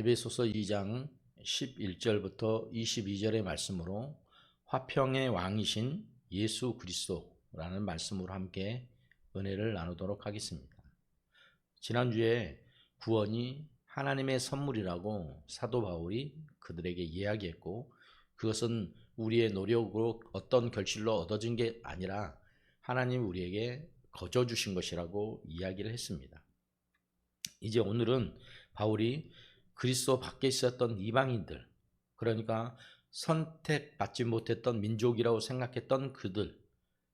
에베소서 2장 11절부터 22절의 말씀으로 화평의 왕이신 예수 그리스도라는 말씀으로 함께 은혜를 나누도록 하겠습니다. 지난주에 구원이 하나님의 선물이라고 사도 바울이 그들에게 이야기했고 그것은 우리의 노력으로 어떤 결실로 얻어진 게 아니라 하나님 우리에게 거저 주신 것이라고 이야기를 했습니다. 이제 오늘은 바울이 그리스도 밖에 있었던 이방인들 그러니까 선택받지 못했던 민족이라고 생각했던 그들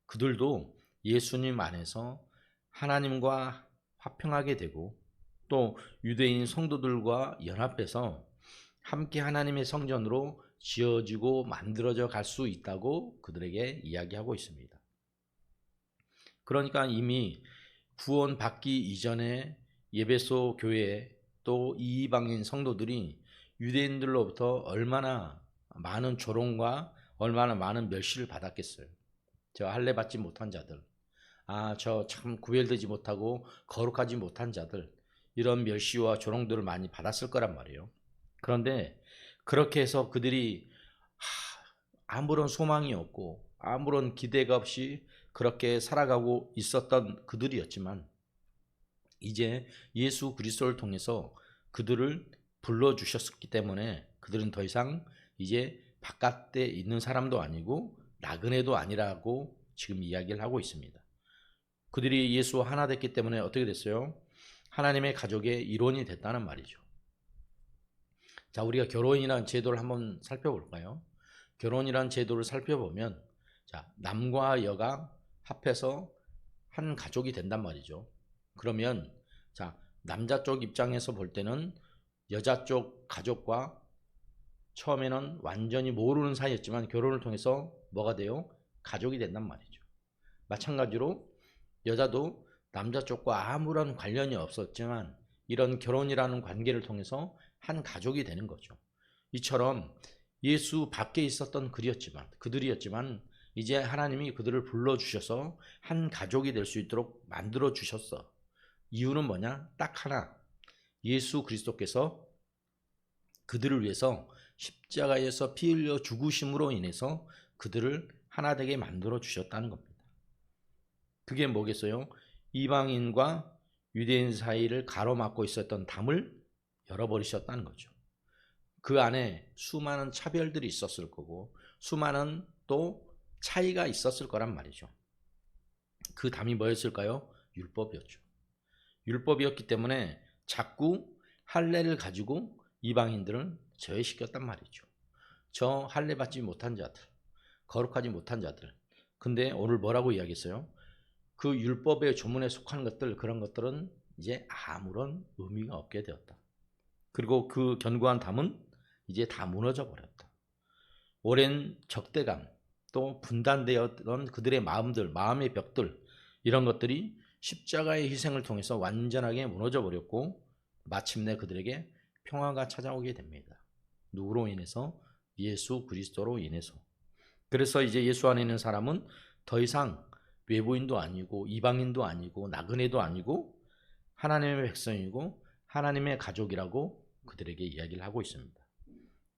그들도 예수님 안에서 하나님과 화평하게 되고 또 유대인 성도들과 연합해서 함께 하나님의 성전으로 지어지고 만들어져 갈 수 있다고 그들에게 이야기하고 있습니다. 그러니까 이미 구원 받기 이전에 예배소 교회 또 이방인 성도들이 유대인들로부터 얼마나 많은 조롱과 얼마나 많은 멸시를 받았겠어요. 저 할례 받지 못한 자들, 아 저 참 구별되지 못하고 거룩하지 못한 자들 이런 멸시와 조롱들을 많이 받았을 거란 말이에요. 그런데 그렇게 해서 그들이 아무런 소망이 없고 아무런 기대가 없이 그렇게 살아가고 있었던 그들이었지만 이제 예수 그리스도를 통해서 그들을 불러 주셨기 때문에 그들은 더 이상 이제 바깥에 있는 사람도 아니고 나그네도 아니라고 지금 이야기를 하고 있습니다. 그들이 예수와 하나 됐기 때문에 어떻게 됐어요? 하나님의 가족의 일원이 됐다는 말이죠. 자, 우리가 결혼이라는 제도를 한번 살펴볼까요? 결혼이라는 제도를 살펴보면 자, 남과 여가 합해서 한 가족이 된단 말이죠. 그러면 자, 남자 쪽 입장에서 볼 때는 여자 쪽 가족과 처음에는 완전히 모르는 사이였지만 결혼을 통해서 뭐가 돼요? 가족이 된단 말이죠. 마찬가지로 여자도 남자 쪽과 아무런 관련이 없었지만 이런 결혼이라는 관계를 통해서 한 가족이 되는 거죠. 이처럼 예수 밖에 있었던 그리였지만 그들이었지만 이제 하나님이 그들을 불러 주셔서 한 가족이 될 수 있도록 만들어 주셨어. 이유는 뭐냐? 딱 하나. 예수 그리스도께서 그들을 위해서 십자가에서 피 흘려 죽으심으로 인해서 그들을 하나 되게 만들어 주셨다는 겁니다. 그게 뭐겠어요? 이방인과 유대인 사이를 가로막고 있었던 담을 열어버리셨다는 거죠. 그 안에 수많은 차별들이 있었을 거고 수많은 또 차이가 있었을 거란 말이죠. 그 담이 뭐였을까요? 율법이었죠. 율법이었기 때문에 자꾸 할례를 가지고 이방인들은 제외시켰단 말이죠. 저 할례 받지 못한 자들, 거룩하지 못한 자들. 근데 오늘 뭐라고 이야기했어요? 그 율법의 조문에 속한 것들 그런 것들은 이제 아무런 의미가 없게 되었다. 그리고 그 견고한 담은 이제 다 무너져 버렸다. 오랜 적대감 또 분단되었던 그들의 마음들, 마음의 벽들 이런 것들이 십자가의 희생을 통해서 완전하게 무너져 버렸고 마침내 그들에게 평화가 찾아오게 됩니다. 누구로 인해서? 예수 그리스도로 인해서. 그래서 이제 예수 안에 있는 사람은 더 이상 외부인도 아니고 이방인도 아니고 나그네도 아니고 하나님의 백성이고 하나님의 가족이라고 그들에게 이야기를 하고 있습니다.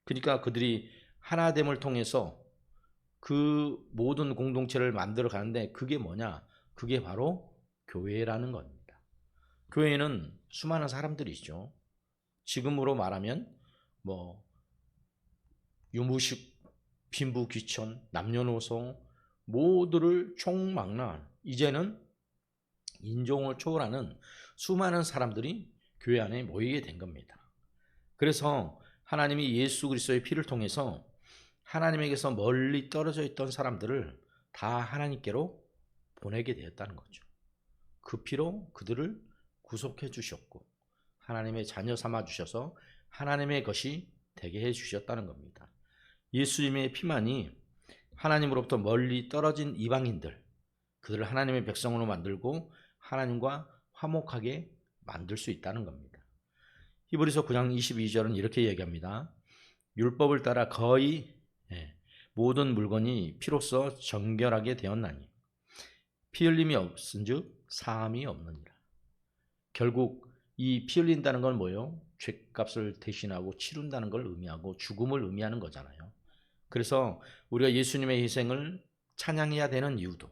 그러니까 그들이 하나됨을 통해서 그 모든 공동체를 만들어 가는데 그게 뭐냐? 그게 바로 교회라는 겁니다. 교회는 수많은 사람들이죠. 지금으로 말하면 뭐 유무식, 빈부 귀천, 남녀노소 모두를 총망라한 이제는 인종을 초월하는 수많은 사람들이 교회 안에 모이게 된 겁니다. 그래서 하나님이 예수 그리스도의 피를 통해서 하나님에게서 멀리 떨어져 있던 사람들을 다 하나님께로 보내게 되었다는 거죠. 그 피로 그들을 구속해 주셨고 하나님의 자녀 삼아 주셔서 하나님의 것이 되게 해 주셨다는 겁니다. 예수님의 피만이 하나님으로부터 멀리 떨어진 이방인들 그들을 하나님의 백성으로 만들고 하나님과 화목하게 만들 수 있다는 겁니다. 히브리서 9장 22절은 이렇게 얘기합니다. 율법을 따라 거의 예, 모든 물건이 피로써 정결하게 되었나니 피 흘림이 없은즉 사함이 없느니라. 결국 이 피 흘린다는 건 뭐예요? 죄값을 대신하고 치룬다는 걸 의미하고 죽음을 의미하는 거잖아요. 그래서 우리가 예수님의 희생을 찬양해야 되는 이유도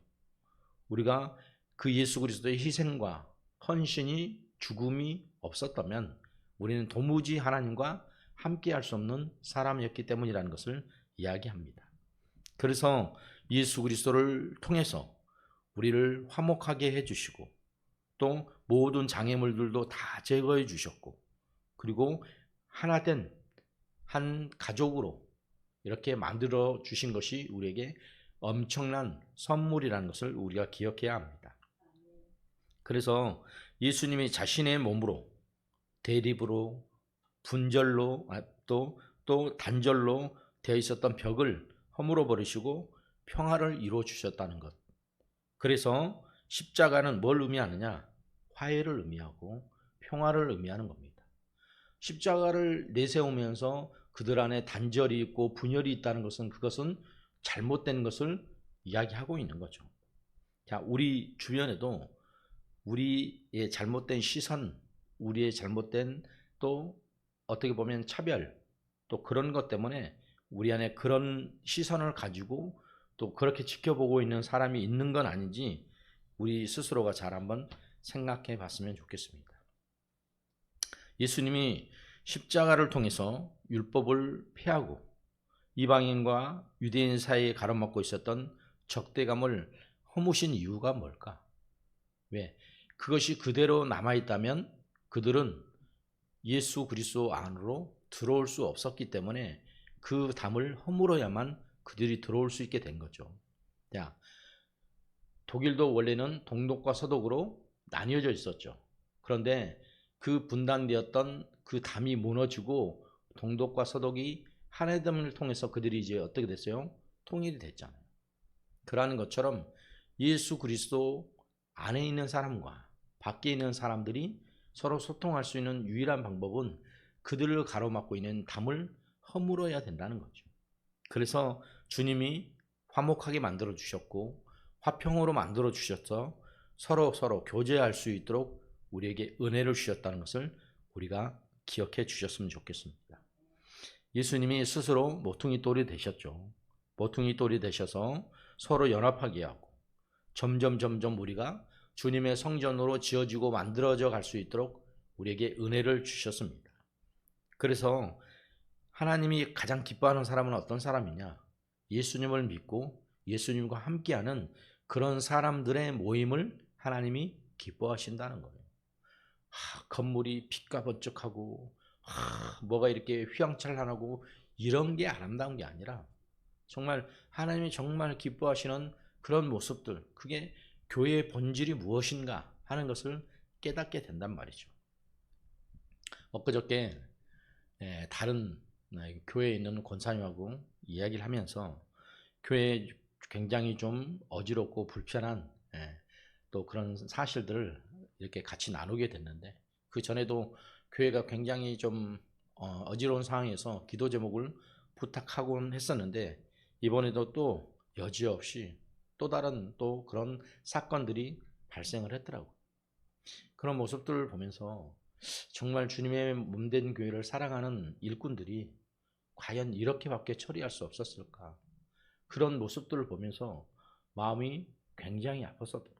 우리가 그 예수 그리스도의 희생과 헌신이 죽음이 없었다면 우리는 도무지 하나님과 함께 할 수 없는 사람이었기 때문이라는 것을 이야기합니다. 그래서 예수 그리스도를 통해서 우리를 화목하게 해 주시고 또 모든 장애물들도 다 제거해 주셨고 그리고 하나 된 한 가족으로 이렇게 만들어 주신 것이 우리에게 엄청난 선물이라는 것을 우리가 기억해야 합니다. 그래서 예수님이 자신의 몸으로 대립으로 분절로 아, 또, 또 단절로 되어 있었던 벽을 허물어 버리시고 평화를 이루어 주셨다는 것. 그래서 십자가는 뭘 의미하느냐? 화해를 의미하고 평화를 의미하는 겁니다. 십자가를 내세우면서 그들 안에 단절이 있고 분열이 있다는 것은 그것은 잘못된 것을 이야기하고 있는 거죠. 자, 우리 주변에도 우리의 잘못된 시선, 우리의 잘못된 또 어떻게 보면 차별, 또 그런 것 때문에 우리 안에 그런 시선을 가지고 또 그렇게 지켜보고 있는 사람이 있는 건 아닌지 우리 스스로가 잘 한번 생각해 봤으면 좋겠습니다. 예수님이 십자가를 통해서 율법을 폐하고 이방인과 유대인 사이에 가로막고 있었던 적대감을 허무신 이유가 뭘까? 왜? 그것이 그대로 남아있다면 그들은 예수 그리스도 안으로 들어올 수 없었기 때문에 그 담을 허물어야만 그들이 들어올 수 있게 된 거죠. 자, 독일도 원래는 동독과 서독으로 나뉘어져 있었죠. 그런데 그 분단되었던 그 담이 무너지고 동독과 서독이 하나됨을 통해서 그들이 이제 어떻게 됐어요? 통일이 됐잖아요. 그러는 것처럼 예수 그리스도 안에 있는 사람과 밖에 있는 사람들이 서로 소통할 수 있는 유일한 방법은 그들을 가로막고 있는 담을 허물어야 된다는 거죠. 그래서 주님이 화목하게 만들어 주셨고 화평으로 만들어 주셔서 서로 서로 교제할 수 있도록 우리에게 은혜를 주셨다는 것을 우리가 기억해 주셨으면 좋겠습니다. 예수님이 스스로 모퉁이 돌이 되셨죠. 모퉁이 돌이 되셔서 서로 연합하게 하고 점점 점점 우리가 주님의 성전으로 지어지고 만들어져 갈 수 있도록 우리에게 은혜를 주셨습니다. 그래서 하나님이 가장 기뻐하는 사람은 어떤 사람이냐? 예수님을 믿고 예수님과 함께하는 그런 사람들의 모임을 하나님이 기뻐하신다는 거예요. 하, 건물이 빛과 번쩍하고 하, 뭐가 이렇게 휘황찬란하고 이런 게 아름다운 게 아니라 정말 하나님이 정말 기뻐하시는 그런 모습들 그게 교회의 본질이 무엇인가 하는 것을 깨닫게 된단 말이죠. 엊그저께 예, 다른 네, 교회에 있는 권사님하고 이야기를 하면서 교회에 굉장히 좀 어지럽고 불편한 예, 또 그런 사실들을 이렇게 같이 나누게 됐는데 그 전에도 교회가 굉장히 좀 어, 지러운 상황에서 기도 제목을 부탁하곤 했었는데 이번에도 또 여지없이 또 다른 또 그런 사건들이 발생을 했더라고. 그런 모습들을 보면서 정말 주님의 몸된 교회를 사랑하는 일꾼들이 과연 이렇게밖에 처리할 수 없었을까? 그런 모습들을 보면서 마음이 굉장히 아팠었더라고.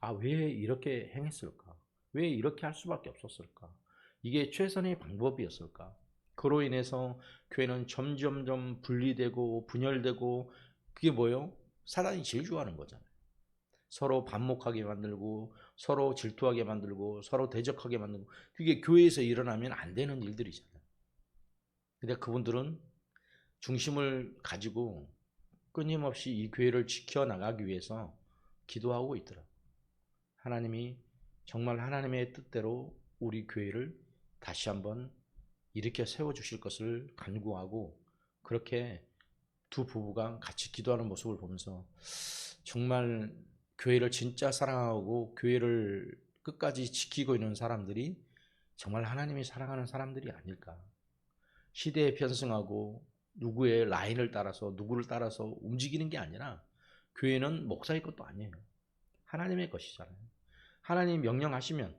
아, 왜 이렇게 행했을까? 왜 이렇게 할 수밖에 없었을까? 이게 최선의 방법이었을까? 그로 인해서 교회는 점점점 분리되고 분열되고 그게 뭐예요? 사단이 좋아하는 거잖아요. 서로 반목하게 만들고 서로 질투하게 만들고 서로 대적하게 만들고 그게 교회에서 일어나면 안 되는 일들이잖아요. 근데 그분들은 중심을 가지고 끊임없이 이 교회를 지켜나가기 위해서 기도하고 있더라. 하나님이 정말 하나님의 뜻대로 우리 교회를 다시 한번 일으켜 세워주실 것을 간구하고 그렇게 두 부부가 같이 기도하는 모습을 보면서 정말 교회를 진짜 사랑하고 교회를 끝까지 지키고 있는 사람들이 정말 하나님이 사랑하는 사람들이 아닐까. 시대에 편승하고 누구의 라인을 따라서 누구를 따라서 움직이는 게 아니라 교회는 목사의 것도 아니에요. 하나님의 것이잖아요. 하나님 명령하시면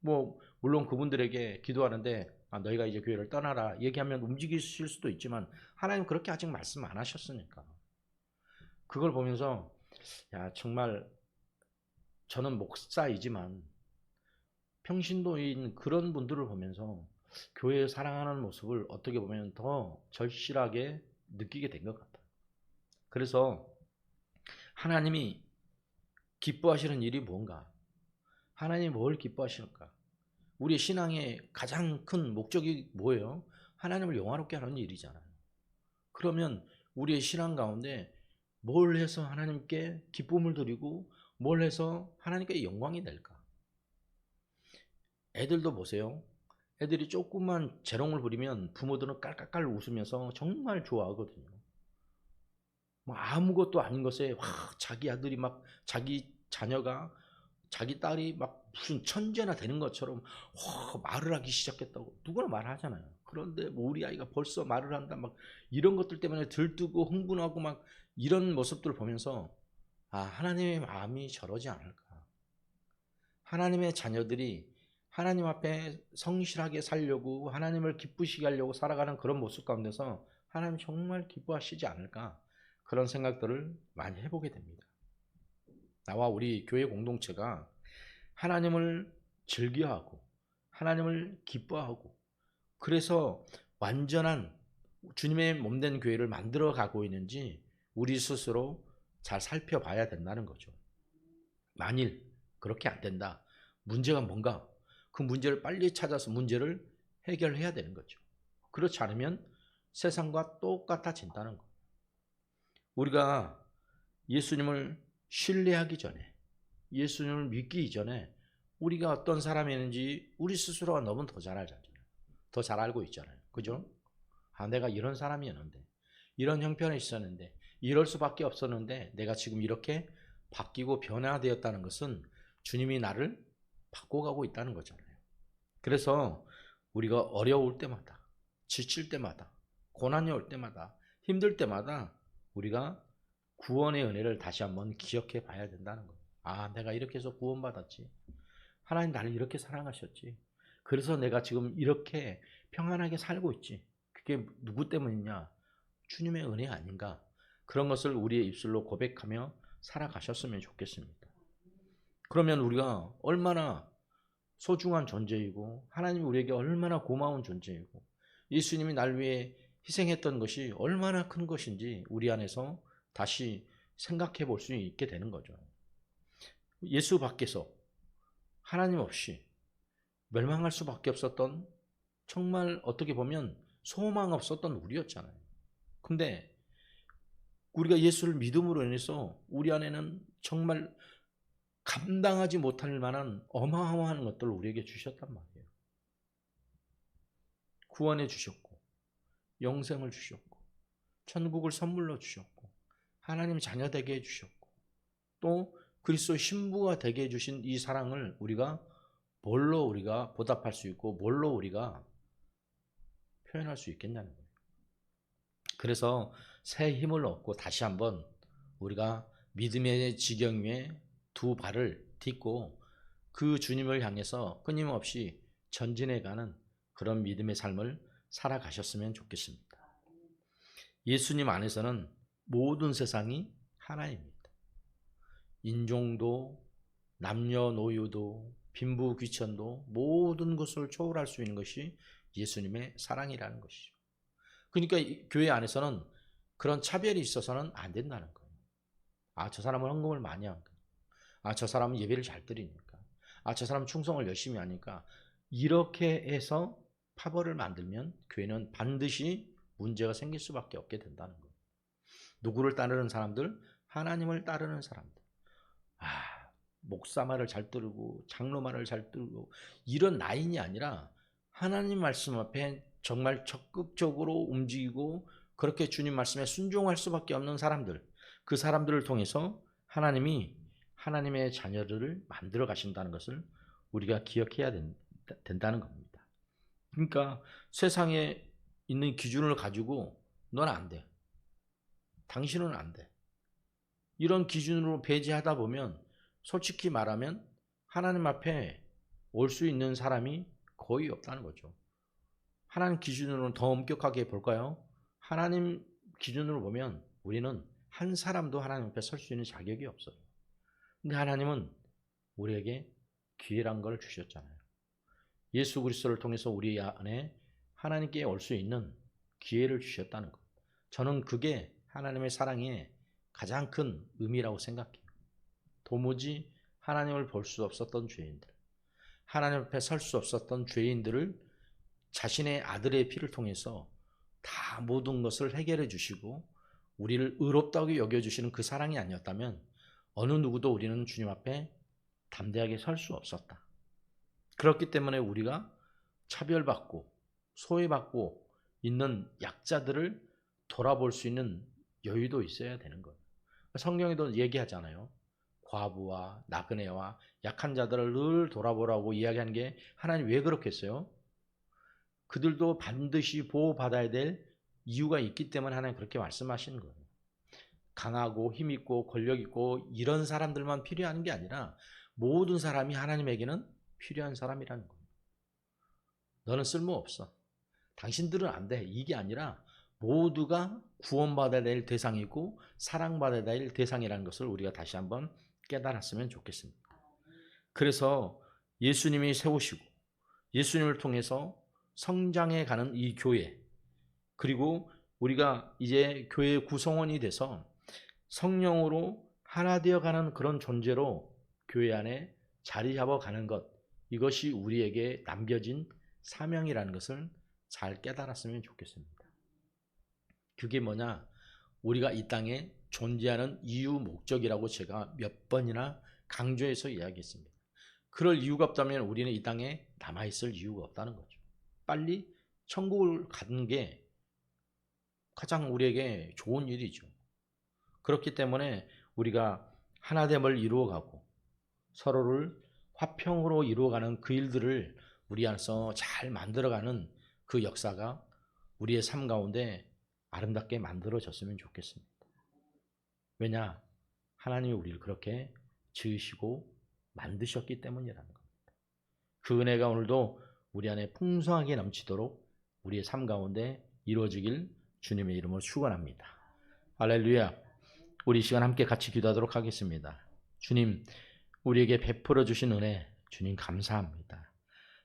뭐 물론 그분들에게 기도하는데 아, 너희가 이제 교회를 떠나라 얘기하면 움직이실 수도 있지만 하나님 그렇게 아직 말씀 안 하셨으니까 그걸 보면서 야 정말 저는 목사이지만 평신도인 그런 분들을 보면서 교회 사랑하는 모습을 어떻게 보면 더 절실하게 느끼게 된 것 같아요. 그래서 하나님이 기뻐하시는 일이 뭔가? 하나님이 뭘 기뻐하시는가? 우리 신앙의 가장 큰 목적이 뭐예요? 하나님을 영화롭게 하는 일이잖아요. 그러면 우리의 신앙 가운데 뭘 해서 하나님께 기쁨을 드리고 뭘 해서 하나님께 영광이 될까? 애들도 보세요. 애들이 조금만 재롱을 부리면 부모들은 깔깔깔 웃으면서 정말 좋아하거든요. 뭐 아무것도 아닌 것에 와, 자기 아들이 막 자기 자녀가 자기 딸이 막 무슨 천재나 되는 것처럼 와, 말을 하기 시작했다고 누구나 말하잖아요. 그런데 뭐 우리 아이가 벌써 말을 한다 막 이런 것들 때문에 들뜨고 흥분하고 막 이런 모습들을 보면서 아 하나님의 마음이 저러지 않을까. 하나님의 자녀들이 하나님 앞에 성실하게 살려고 하나님을 기쁘시게 하려고 살아가는 그런 모습 가운데서 하나님 정말 기뻐하시지 않을까 그런 생각들을 많이 해보게 됩니다. 나와 우리 교회 공동체가 하나님을 즐겨하고 하나님을 기뻐하고 그래서 완전한 주님의 몸된 교회를 만들어 가고 있는지 우리 스스로 잘 살펴봐야 된다는 거죠. 만일 그렇게 안 된다. 문제가 뭔가? 그 문제를 빨리 찾아서 문제를 해결해야 되는 거죠. 그렇지 않으면 세상과 똑같아진다는 거. 우리가 예수님을 신뢰하기 전에, 예수님을 믿기 이전에 우리가 어떤 사람이었는지 우리 스스로가 너무 더 잘 알잖아요. 더 잘 알고 있잖아요. 그죠? 아, 내가 이런 사람이었는데, 이런 형편에 있었는데, 이럴 수밖에 없었는데, 내가 지금 이렇게 바뀌고 변화되었다는 것은 주님이 나를 바꿔가고 있다는 거잖아요. 그래서 우리가 어려울 때마다, 지칠 때마다, 고난이 올 때마다, 힘들 때마다 우리가 구원의 은혜를 다시 한번 기억해 봐야 된다는 거예요. 아, 내가 이렇게 해서 구원받았지. 하나님 나를 이렇게 사랑하셨지. 그래서 내가 지금 이렇게 평안하게 살고 있지. 그게 누구 때문이냐? 주님의 은혜 아닌가? 그런 것을 우리의 입술로 고백하며 살아가셨으면 좋겠습니다. 그러면 우리가 얼마나 소중한 존재이고 하나님이 우리에게 얼마나 고마운 존재이고 예수님이 날 위해 희생했던 것이 얼마나 큰 것인지 우리 안에서 다시 생각해 볼 수 있게 되는 거죠. 예수 밖에서 하나님 없이 멸망할 수밖에 없었던 정말 어떻게 보면 소망 없었던 우리였잖아요. 근데 우리가 예수를 믿음으로 인해서 우리 안에는 정말 감당하지 못할 만한 어마어마한 것들을 우리에게 주셨단 말이에요. 구원해 주셨고, 영생을 주셨고, 천국을 선물로 주셨고, 하나님 자녀 되게 해 주셨고, 또 그리스도 신부가 되게 해 주신 이 사랑을 우리가 뭘로 우리가 보답할 수 있고, 뭘로 우리가 표현할 수 있겠냐는 거예요. 그래서 새 힘을 얻고 다시 한번 우리가 믿음의 지경 위에 두 발을 딛고 그 주님을 향해서 끊임없이 전진해가는 그런 믿음의 삶을 살아가셨으면 좋겠습니다. 예수님 안에서는 모든 세상이 하나입니다. 인종도, 남녀노유도, 빈부귀천도 모든 것을 초월할 수 있는 것이 예수님의 사랑이라는 것이죠. 그러니까 교회 안에서는 그런 차별이 있어서는 안 된다는 거예요. 아, 저 사람은 헌금을 많이 한 거예요. 아, 저 사람은 예배를 잘 드리니까. 아, 저 사람은 충성을 열심히 하니까. 이렇게 해서 파벌을 만들면 교회는 반드시 문제가 생길 수밖에 없게 된다는 거예요. 누구를 따르는 사람들? 하나님을 따르는 사람들. 아, 목사 말을 잘 들고 장로 말을 잘 들고 이런 라인이 아니라 하나님 말씀 앞에 정말 적극적으로 움직이고 그렇게 주님 말씀에 순종할 수밖에 없는 사람들. 그 사람들을 통해서 하나님이 하나님의 자녀를 만들어 가신다는 것을 우리가 기억해야 된, 다는 겁니다. 그러니까 세상에 있는 기준을 가지고 넌 안 돼. 당신은 안 돼. 이런 기준으로 배제하다 보면 솔직히 말하면 하나님 앞에 올 수 있는 사람이 거의 없다는 거죠. 하나님 기준으로는 더 엄격하게 볼까요? 하나님 기준으로 보면 우리는 한 사람도 하나님 앞에 설 수 있는 자격이 없어요. 근데 하나님은 우리에게 기회란 걸 주셨잖아요. 예수 그리스도를 통해서 우리 안에 하나님께 올 수 있는 기회를 주셨다는 것. 저는 그게 하나님의 사랑의 가장 큰 의미라고 생각해요. 도무지 하나님을 볼 수 없었던 죄인들, 하나님 앞에 설 수 없었던 죄인들을 자신의 아들의 피를 통해서 다 모든 것을 해결해 주시고 우리를 의롭다고 여겨 주시는 그 사랑이 아니었다면 어느 누구도 우리는 주님 앞에 담대하게 설 수 없었다. 그렇기 때문에 우리가 차별받고 소외받고 있는 약자들을 돌아볼 수 있는 여유도 있어야 되는 거예요. 성경에도 얘기하잖아요. 과부와 나그네와 약한 자들을 늘 돌아보라고 이야기하는 게 하나님 왜 그렇겠어요? 그들도 반드시 보호받아야 될 이유가 있기 때문에 하나님 그렇게 말씀하시는 거예요. 강하고 힘있고 권력있고 이런 사람들만 필요한 게 아니라 모든 사람이 하나님에게는 필요한 사람이라는 거예요. 너는 쓸모없어. 당신들은 안 돼. 이게 아니라 모두가 구원받아야 될 대상이고 사랑받아야 될 대상이라는 것을 우리가 다시 한번 깨달았으면 좋겠습니다. 그래서 예수님이 세우시고 예수님을 통해서 성장해 가는 이 교회 그리고 우리가 이제 교회 구성원이 돼서 성령으로 하나 되어 가는 그런 존재로 교회 안에 자리 잡아 가는 것 이것이 우리에게 남겨진 사명이라는 것을 잘 깨달았으면 좋겠습니다. 그게 뭐냐? 우리가 이 땅에 존재하는 이유 목적이라고 제가 몇 번이나 강조해서 이야기했습니다. 그럴 이유가 없다면 우리는 이 땅에 남아 있을 이유가 없다는 거죠. 빨리 천국을 가는 게 가장 우리에게 좋은 일이죠. 그렇기 때문에 우리가 하나됨을 이루어가고 서로를 화평으로 이루어가는 그 일들을 우리 안에서 잘 만들어가는 그 역사가 우리의 삶 가운데 아름답게 만들어졌으면 좋겠습니다. 왜냐? 하나님이 우리를 그렇게 지으시고 만드셨기 때문이라는 겁니다. 그 은혜가 오늘도 우리 안에 풍성하게 넘치도록 우리의 삶 가운데 이루어지길 주님의 이름으로 축원합니다. 할렐루야. 우리 이 시간 함께 같이 기도하도록 하겠습니다. 주님, 우리에게 베풀어 주신 은혜 주님 감사합니다.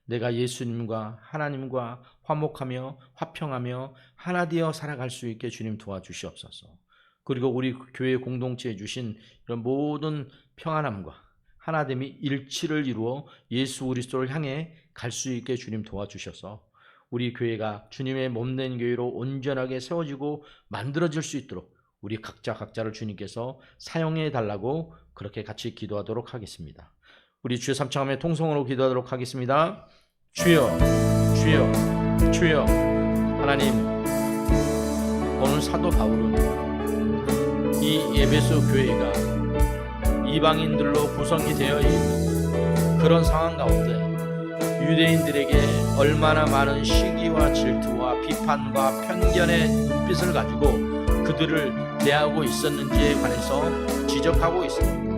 내가 예수님과 하나님과 화목하며 화평하며 하나 되어 살아갈 수 있게 주님 도와주시옵소서. 그리고 우리 교회 공동체에 주신 이런 모든 평안함과 하나됨이 일치를 이루어 예수 그리스도를 향해 갈 수 있게 주님 도와주셔서 우리 교회가 주님의 몸된 교회로 온전하게 세워지고 만들어질 수 있도록 우리 각자 각자를 주님께서 사용해 달라고 그렇게 같이 기도하도록 하겠습니다. 우리 주여 삼창함의 통성으로 기도하도록 하겠습니다. 주여, 주여, 주여, 하나님, 오늘 사도 바울은 이 예배소 교회가 이방인들로 구성이 되어 있는 그런 상황 가운데 유대인들에게 얼마나 많은 시기와 질투와 비판과 편견의 눈빛을 가지고 그들을 대하고 있었는지에 관해서 지적하고 있습니다.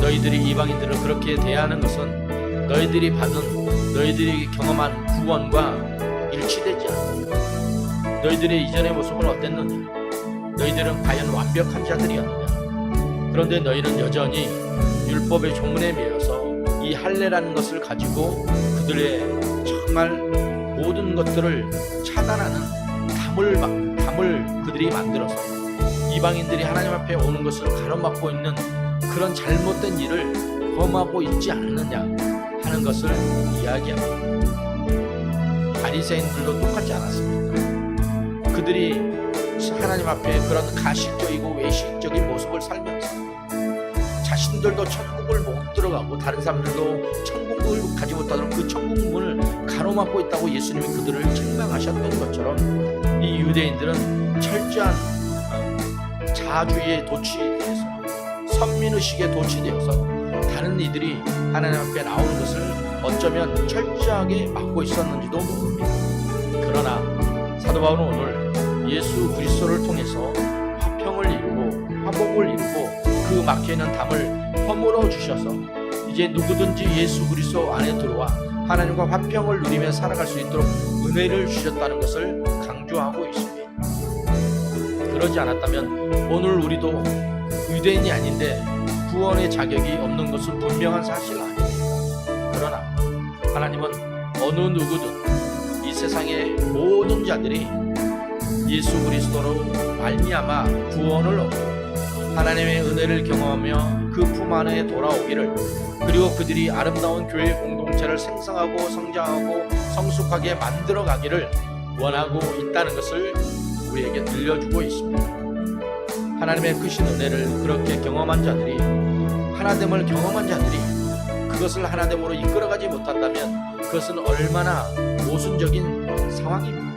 너희들이 이방인들을 그렇게 대하는 것은 너희들이 받은 너희들이 경험한 구원과 일치되지 않는다. 너희들의 이전의 모습은 어땠느냐? 너희들은 과연 완벽한 자들이었느냐? 그런데 너희는 여전히 율법의 조문에 매여서 이 할례라는 것을 가지고 그들의 정말 모든 것들을 차단하는 담을 담을 그들이 만들어서 이방인들이 하나님 앞에 오는 것을 가로막고 있는 그런 잘못된 일을 범하고 있지 않느냐 하는 것을 이야기합니다. 바리새인들도 똑같지 않았습니까? 그들이 하나님 앞에 그런 가식적이고 외식적인 모습을 살면서 자신들도 천국을 못 들어가고 다른 사람들도 천국을 가지 못하도록 그 천국 문을 가로막고 있다고 예수님이 그들을 책망하셨던 것처럼 이 유대인들은 철저한 어, 자주의 도취돼서 선민의식에 도취되어서 다른 이들이 하나님 앞에 나오는 것을 어쩌면 철저하게 막고 있었는지도 모릅니다. 그러나 사도 바울은 오늘 예수 그리스도를 통해서 화평을 이루고 화복을 이루고 그 막혀 있는 담을 허물어 주셔서 이제 누구든지 예수 그리스도 안에 들어와 하나님과 화평을 누리며 살아갈 수 있도록 은혜를 주셨다는 것을 강조하고. 그러지 않았다면 오늘 우리도 유대인이 아닌데 구원의 자격이 없는 것은 분명한 사실 아닙니다. 그러나 하나님은 어느 누구든 이 세상의 모든 자들이 예수 그리스도로 말미암아 구원을 얻고 하나님의 은혜를 경험하며 그 품 안에 돌아오기를 그리고 그들이 아름다운 교회 공동체를 생성하고 성장하고 성숙하게 만들어 가기를 원하고 있다는 것을 우리에게 들려주고 있습니다. 하나님의 크신 은혜를 그렇게 경험한 자들이 하나됨을 경험한 자들이 그것을 하나됨으로 이끌어가지 못한다면 그것은 얼마나 모순적인 상황입니다.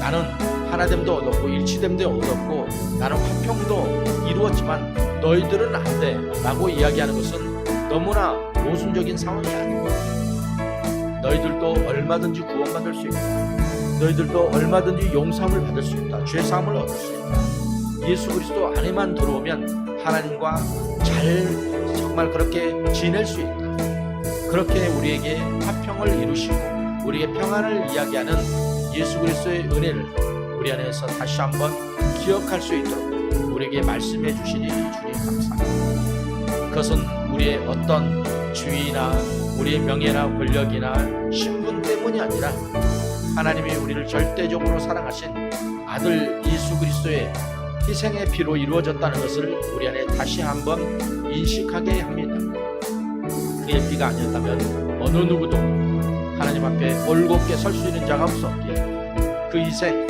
나는 하나됨도 얻었고 일치됨도 얻었고 나는 화평도 이루었지만 너희들은 안 돼. 라고 이야기하는 것은 너무나 모순적인 상황이 아닙니다. 너희들도 얼마든지 구원받을 수 있다. 너희들도 얼마든지 용서함을 받을 수 있다. 죄 사함을 얻을 수 있다. 예수 그리스도 안에만 들어오면 하나님과 잘 정말 그렇게 지낼 수 있다. 그렇게 우리에게 화평을 이루시고 우리에게 평안을 이야기하는 예수 그리스도의 은혜를 우리 안에서 다시 한번 기억할 수 있도록 우리에게 말씀해 주시니 주님 감사합니다. 그것은 우리의 어떤 주의나 우리의 명예나 권력이나 신분 때문이 아니라 하나님이 우리를 절대적으로 사랑하신 아들 예수 그리스도의 희생의 피로 이루어졌다는 것을 우리 안에 다시 한번 인식하게 합니다. 그의 피가 아니었다면 어느 누구도 하나님 앞에 올곧게 설 수 있는 자가 없었기에 그 희생,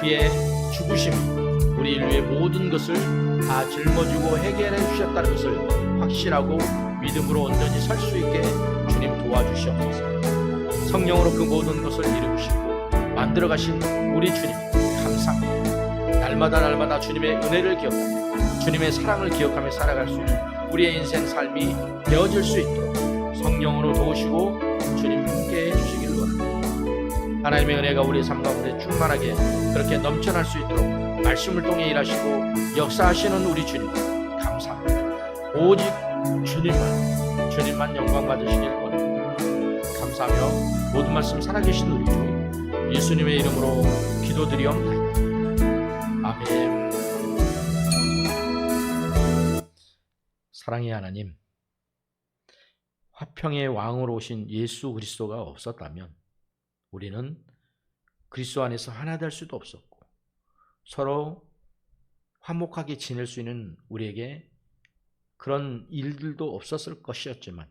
그의 죽으심이 우리 인류의 모든 것을 다 짊어지고 해결해 주셨다는 것을 확실하고 믿음으로 온전히 설 수 있게 주님 도와주시옵소서. 성령으로 그 모든 것을 이루시고 만들어 가신 우리 주님 감사합니다. 날마다 날마다 주님의 은혜를 기억하며 주님의 사랑을 기억하며 살아갈 수 있는 우리의 인생 삶이 되어질 수 있도록 성령으로 도우시고 주님 함께 해주시기를 원합니다. 하나님의 은혜가 우리의 삶 가운데 충만하게 그렇게 넘쳐날 수 있도록 말씀을 통해 일하시고 역사하시는 우리 주님 감사합니다. 오직 주님만 주님만 영광 받으시길 원합니다. 감사하며 모든 말씀 살아계신 우리 주 예수님의 이름으로 기도드리옵나이다. 아멘. 사랑의 하나님, 화평의 왕으로 오신 예수 그리스도가 없었다면 우리는 그리스도 안에서 하나 될 수도 없었고 서로 화목하게 지낼 수 있는 우리에게 그런 일들도 없었을 것이었지만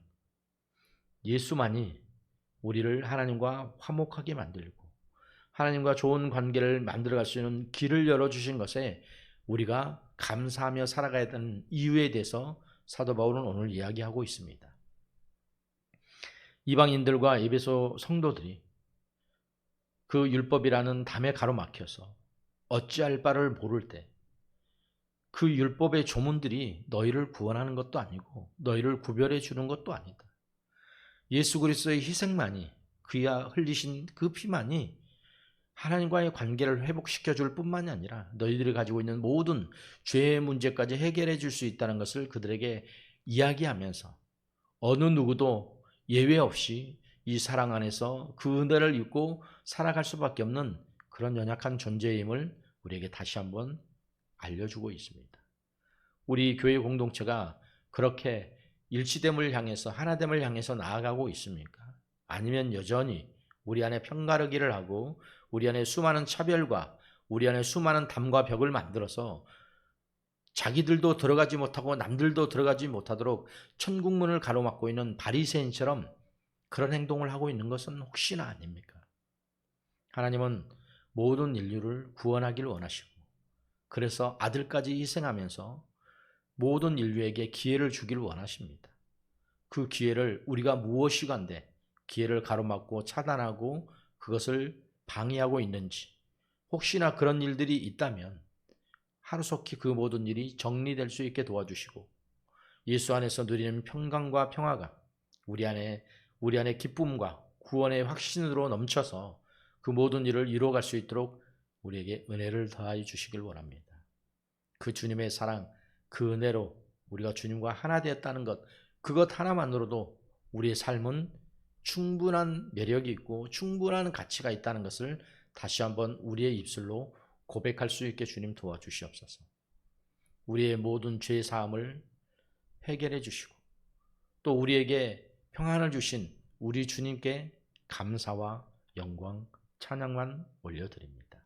예수만이 우리를 하나님과 화목하게 만들고 하나님과 좋은 관계를 만들어갈 수 있는 길을 열어주신 것에 우리가 감사하며 살아가야 되는 이유에 대해서 사도 바울은 오늘 이야기하고 있습니다. 이방인들과 에베소 성도들이 그 율법이라는 담에 가로막혀서 어찌할 바를 모를 때 그 율법의 조문들이 너희를 구원하는 것도 아니고 너희를 구별해 주는 것도 아니다. 예수 그리스도의 희생만이 그야 흘리신 그 피만이 하나님과의 관계를 회복시켜 줄 뿐만이 아니라 너희들이 가지고 있는 모든 죄의 문제까지 해결해 줄 수 있다는 것을 그들에게 이야기하면서 어느 누구도 예외 없이 이 사랑 안에서 그 은혜를 입고 살아갈 수밖에 없는 그런 연약한 존재임을 우리에게 다시 한번 알려주고 있습니다. 우리 교회 공동체가 그렇게 일치됨을 향해서 하나됨을 향해서 나아가고 있습니까? 아니면 여전히 우리 안에 편가르기를 하고 우리 안에 수많은 차별과 우리 안에 수많은 담과 벽을 만들어서 자기들도 들어가지 못하고 남들도 들어가지 못하도록 천국문을 가로막고 있는 바리새인처럼 그런 행동을 하고 있는 것은 혹시나 아닙니까? 하나님은 모든 인류를 구원하기를 원하시고 그래서 아들까지 희생하면서 모든 인류에게 기회를 주기를 원하십니다. 그 기회를 우리가 무엇이 간데 기회를 가로막고 차단하고 그것을 방해하고 있는지 혹시나 그런 일들이 있다면 하루속히 그 모든 일이 정리될 수 있게 도와주시고 예수 안에서 누리는 평강과 평화가 우리 안에 우리 안에 기쁨과 구원의 확신으로 넘쳐서 그 모든 일을 이루어갈 수 있도록 우리에게 은혜를 더하여 주시길 원합니다. 그 주님의 사랑, 그 은혜로 우리가 주님과 하나 되었다는 것, 그것 하나만으로도 우리의 삶은 충분한 매력이 있고 충분한 가치가 있다는 것을 다시 한번 우리의 입술로 고백할 수 있게 주님 도와주시옵소서. 우리의 모든 죄 사함을 해결해 주시고 또 우리에게 평안을 주신 우리 주님께 감사와 영광, 찬양만 올려드립니다.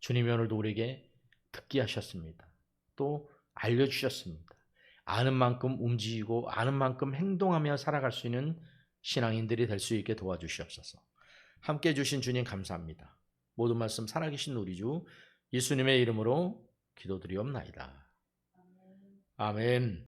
주님이 오늘도 우리에게 듣게 하셨습니다. 또 알려주셨습니다. 아는 만큼 움직이고 아는 만큼 행동하며 살아갈 수 있는 신앙인들이 될 수 있게 도와주시옵소서. 함께 해주신 주님 감사합니다. 모든 말씀 살아계신 우리 주 예수님의 이름으로 기도드리옵나이다. 아멘.